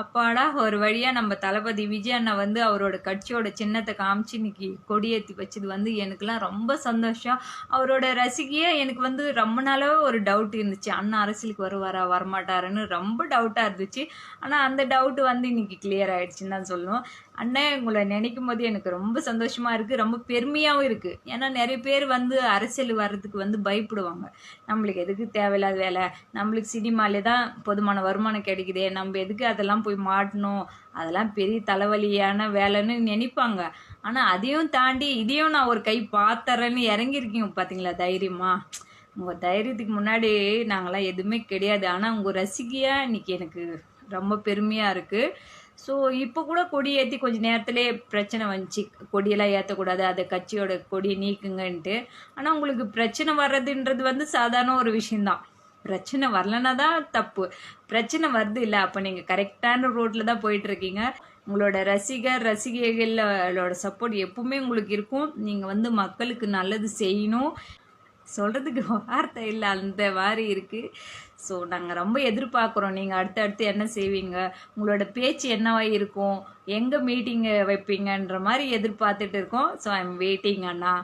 அப்பாடா ஒரு வழியாக நம்ம தளபதி விஜய் அண்ணா வந்து அவரோட கட்சியோட சின்னத்தை காமிச்சு இன்னைக்கு கொடியேற்றி வச்சது வந்து எனக்குலாம் ரொம்ப சந்தோஷம். அவரோட ரசிகையே எனக்கு வந்து ரொம்ப நாளாவே ஒரு டவுட் இருந்துச்சு. அண்ணா அரசியலுக்கு வருவாரா வரமாட்டாருன்னு ரொம்ப டவுட்டாக இருந்துச்சு. ஆனால் அந்த டவுட் வந்து இன்னைக்கு கிளியர் ஆயிடுச்சுன்னு தான் சொல்லுவோம் அண்ணன் உங்களை நினைக்கும் போது எனக்கு ரொம்ப சந்தோஷமா இருக்கு. ரொம்ப பெருமையாகவும் இருக்கு. ஏன்னா நிறைய பேர் வந்து அரசியல் வர்றதுக்கு வந்து பயப்படுவாங்க. நம்மளுக்கு எதுக்கு தேவையில்லாத வேலை? நம்மளுக்கு சினிமாலே தான் போதுமான வருமானம் கிடைக்குதே. நம்ம எதுக்கு அதெல்லாம் போய் மாட்டணும். அதெல்லாம் பெரிய தலைவலியான வேலைன்னு நினைப்பாங்க. ஆனால் அதையும் தாண்டி இதையும் நான் ஒரு கை பார்த்தறேன்னு இறங்கியிருக்கீங்க பார்த்தீங்களா தைரியமா? உங்கள் தைரியத்துக்கு முன்னாடி நாங்களாம் எதுவுமே கிடையாது. ஆனால் உங்கள் ரசிகையாக இன்றைக்கி எனக்கு ரொம்ப பெருமையாக இருக்குது ஸோ இப்போ கூட கொடி ஏற்றி கொஞ்சம் நேரத்திலே பிரச்சனை வந்துச்சு. கொடியெல்லாம் ஏற்றக்கூடாது அதை கட்சியோட கொடி நீக்குங்கன்ட்டு. ஆனால் உங்களுக்கு பிரச்சனை வர்றதுன்றது வந்து சாதாரண ஒரு விஷயந்தான் பிரச்சனை வரலன்னா தான் தப்பு. பிரச்சனை வருது இல்லை அப்போ நீங்கள் கரெக்டான ரோட்டில் தான் போயிட்டுருக்கீங்க. உங்களோட ரசிகர் ரசிகைகளோட சப்போர்ட் எப்பவுமே உங்களுக்கு இருக்கும். நீங்கள் வந்து மக்களுக்கு நல்லது செய்யணும். சொல்கிறதுக்கு வார்த்தை இல்லை அந்த மாதிரி இருக்குது ஸோ நாங்கள் ரொம்ப எதிர்பார்க்குறோம். நீங்கள் அடுத்தடுத்து என்ன செய்வீங்க? உங்களோட பேச்சு என்னவா இருக்கும்? எங்கே மீட்டிங்கை வைப்பீங்கன்ற மாதிரி எதிர்பார்த்துட்டு இருக்கோம். So I am waiting Anna.